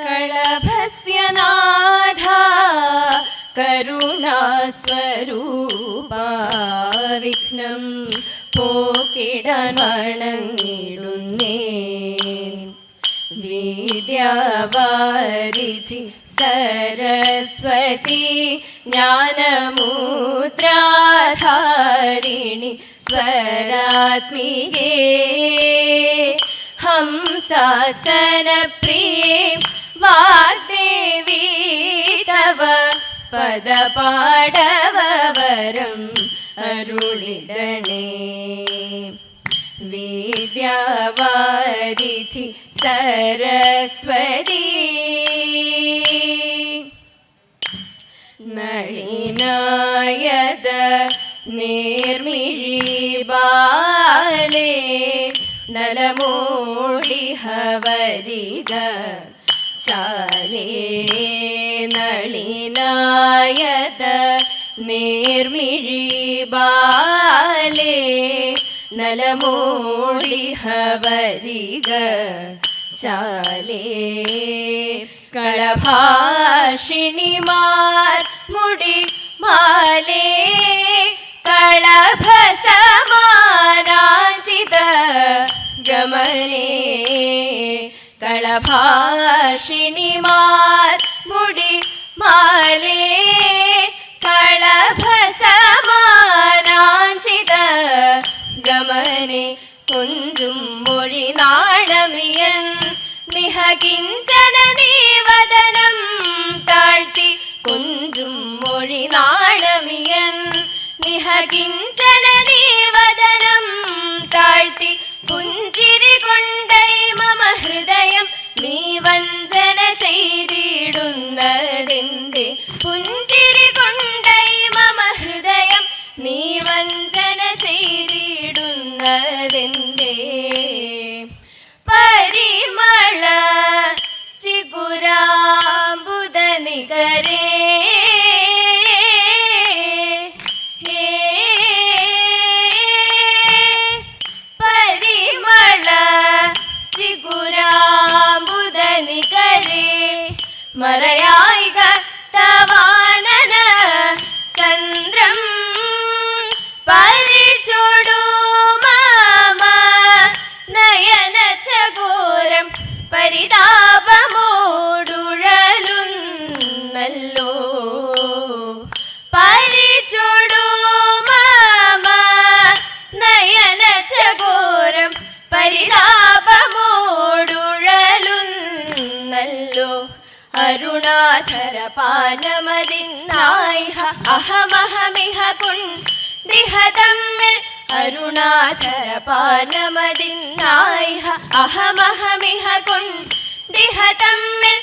കളഭസ്യ നാഥ കരുണാസ്വരൂപ വിഘ്നം പോക്കിടാൻ വണങ്ങിടുന്നേ വിദ്യാവാരിധി സരസ്വതി ജ്ഞാനമുദ്രാധാരിണി സ്വരാത്മികേ ഹംസാസനപ്രിയേ വാഗ്ദേവി തവ പദപാടവരം അരുളിടണേ. വിദ്യാവാരിധി സരസ്വതി. നളിനായത നലമോളി വരിക ചാലേ നളിനായത നിർമിഴി ബാലേ നലമൂളിഹ വരിക ചാലേ. കളഭാഷിണിമാർ മുടി മാലേ കളഭസമാനാചിത ഗമനേ. കളഭാഷിണിമാർ മുടി മാലേ ഗമനെ കുഞ്ചും മൊഴി നാണമിയൻ മിഹ കിഞ്ചന താഴ്ത്തി കുഞ്ചും മൊഴി നാണമിയൻ മിഹ താഴ്ത്തി പുഞ്ചിരി കൊണ്ടൈ മമ ഹൃദയം നീ വഞ്ചന ചകോരം പരിതാപമോടുഴലുന്നല്ലോ. അരുണാധര പാനമതിന്നായിഹ. അഹമഹമിഹ കുണ്ഡിഹ തമ്മിൽ അരുണാധര പാനമതിന്നായിഹ. അഹമഹമിഹ കുണ്ഡിഹ തമ്മിൽ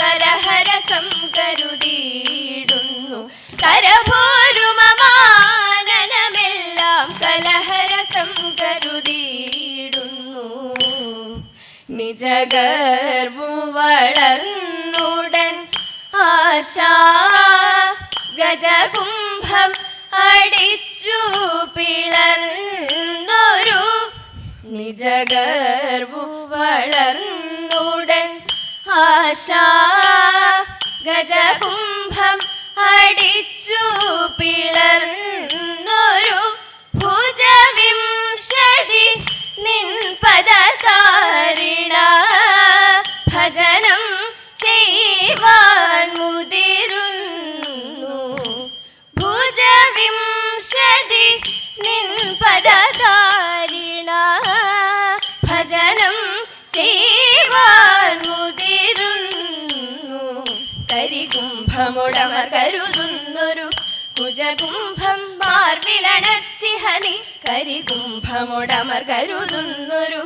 കലഹരസം കരുതിയിടുന്നു. കരഭോരുമമാനനമെല്ലാം നിജഗർവു വളർന്നുടൻ ആശാ ഗജകുംഭം അടിച്ചു പിളർന്നൊരു നിജഗർവു ആശാ ഗജകുംഭം അടിച്ചു പിളർന്നൊരു പദകാരിണ ഭജനം ചെയ്യുവാൻ മുതിരുന്നു കരികുംഭമുടമ കരുതുന്നൊരു കുജകുംഭം മാർവിലണച്ചിഹനി കരികുംഭമുടമർ കരുതുന്നൊരു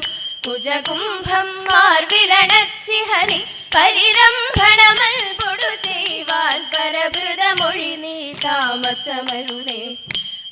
കുജകുംഭം മാർവിലണച്ചിഹനി പരിരംഭണമൽ പൊടു ചെയ്യുവാൻ പരഭൃതമൊഴി നീ താമസമരുതേ.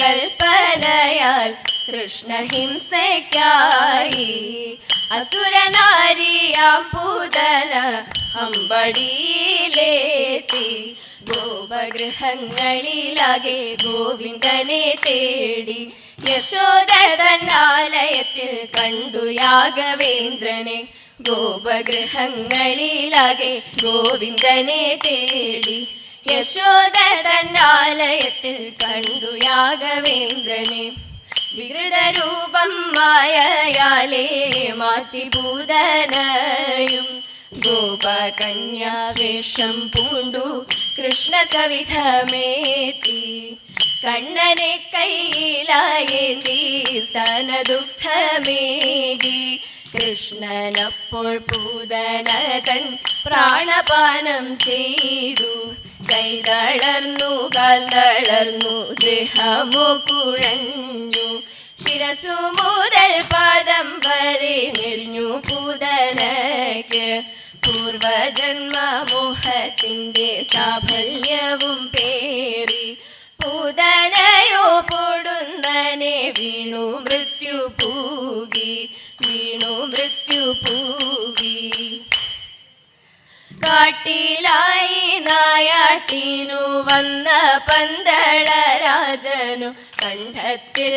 കൽപ്പനയാൽ കൃഷ്ണഹിംസയ്ക്കായി അസുരനാരിയാം പൂതന അമ്പടിയിലേത്തി. ഗോപഗൃഹങ്ങളിലാകെ ഗോവിന്ദനെ തേടി. യശോദനാലയത്തിൽ കണ്ടു യാഗവേന്ദ്രനെ. ഗോപഗൃഹങ്ങളിലാകെ ഗോവിന്ദനെ തേടി. യശോദ തന്നാലയത്തിൽ കണ്ടു യാഗവേന്ദ്രനെ. വികൃതരൂപം മായയാലേ മാറ്റി ഭൂതനയും ഗോപകന്യാവേഷം പൂണ്ടു കൃഷ്ണ സവിധമേത്തി കണ്ണനെ കയ്യിലായേന്തി ദുഃഖമേകി കൃഷ്ണനപ്പോൾ പൂതന തൻ പ്രാണപാനം ചെയ്തു. കൈതളർന്നു കാന്തളർന്നു ദേഹമോ കുഴഞ്ഞു. ശിരസു മുതൽ പാദം വരെ നെരിഞ്ഞു പൂതനക്ക്. പൂർവജന്മ മോഹത്തിന്റെ സാഫല്യവും പേറി. പൂതനയോ പൊടുന്നനെ വീണു മൃത്യു കാട്ടിലായി നായാട്ടിനു വന്ന പന്തള രാജനു കണ്ഠത്തിൽ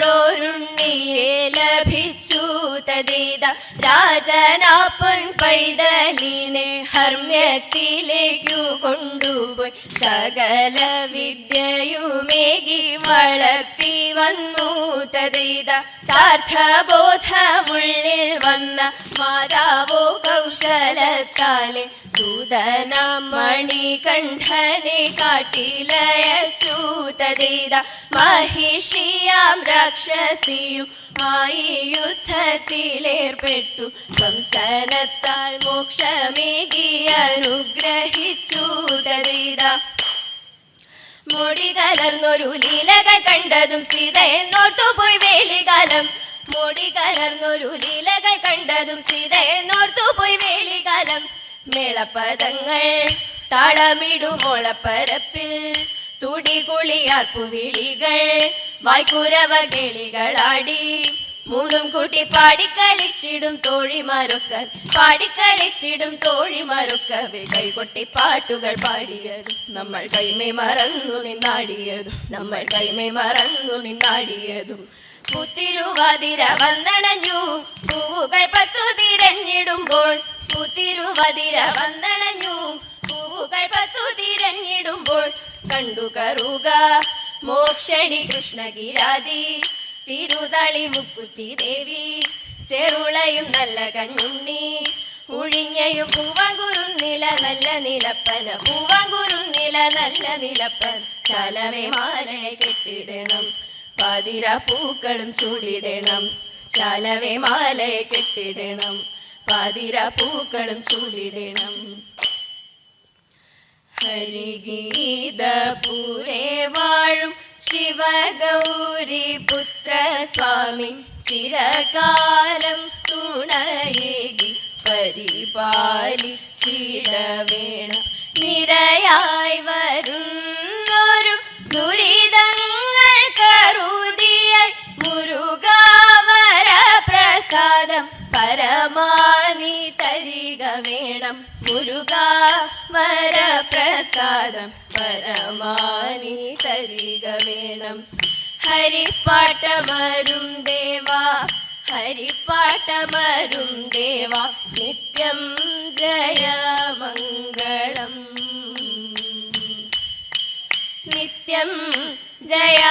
മണിയുള്ളോരുണ്ണിയെ ലഭിച്ചു തതീത രാജനാ പൊൻ പൈതലിനെ ഹർമ്മ്യത്തിലേക്കു കൊണ്ടുപോയി സകല വിദ്യയുമേകി വളർത്തി വന്നു തതീത സാർത്ഥബോധമുള്ളിൽ വന്ന മാതാവോ കൗശലത്താലെ സൂതന മണികണ്ഠനെ കാട്ടിലയച്ചു തതീത മഹിഷിയാം രാക്ഷസിയും മായി യുദ്ധത്തിലേർപ്പെട്ടു. കംസനത്താൽ മോക്ഷമേകി അനുഗ്രഹിച്ചു ദരിത. മുടി കലർന്നൊരു ലീലകൾ കണ്ടതും സീത എന്നോട്ടു പോയി വേലികാലം. മുടി കലർന്നൊരു ലീലകൾ കണ്ടതും സീത എന്നോർത്തു പോയി വേലികാലം മേളപദങ്ങൾ താളമിടുമോളപ്പരപ്പിൽ തുടികുളിയാർപ്പു വിളികൾ വായ്ക്കുരവ കിളികളാടി. മൂന്നും കൂട്ടി പാടിക്കളിച്ചിടും തോഴിമാരൊക്കെ പാടിക്കളിച്ചിടും തോഴിമാരൊക്കെ. കൈകൊട്ടി പാട്ടുകൾ പാടിയത് നമ്മൾ കൈമേ മറന്നു നിന്നാടിയതും നമ്മൾ കൈമേ മറന്നു നിന്നാടിയതും. പുത്തിരുവാതിര വന്നണഞ്ഞു പൂവുകൾ പത്തു തിരഞ്ഞിടുമ്പോൾ പുത്തിരുവാതിര വന്നണഞ്ഞു പൂവുകൾ പത്തു തിരഞ്ഞിടുമ്പോൾ കണ്ടു കറുക. മോക്ഷണി കൃഷ്ണഗിരാതി തിരുതളി മുക്കുറ്റി ദേവി. ചെറുളയും നല്ല കഞ്ഞുണ്ണി. ഉഴിഞ്ഞയും പൂവാങ്കുറുന്നില നല്ല നിലപ്പന. പൂവാങ്കുറുന്നില നല്ല നിലപ്പന. ചലമേ മാലയെ കെട്ടിടണം. പതിര പൂക്കളും ചൂടിടണം. ചലവേ മാലയെ കെട്ടിടണം. പതിര പൂക്കളും ചൂടിടണം. ഹരിഗീതപുരേ വാഴും ശിവഗൗരി പുത്ര സ്വാമി ചിരകാലം തുണയേകി പരിപാലിച്ചിടവേണം. നിരയായി വരുന്നൊരു ദുരിതങ്ങൾ വരപ്രസാദം പരമാനി തരിക വേണം ഹരിപ്പാട്ടമരും ദേവാ ഹരിപ്പാട്ടമരും ദേവാ നിത്യം ജയമംഗളം. നിത്യം ജയ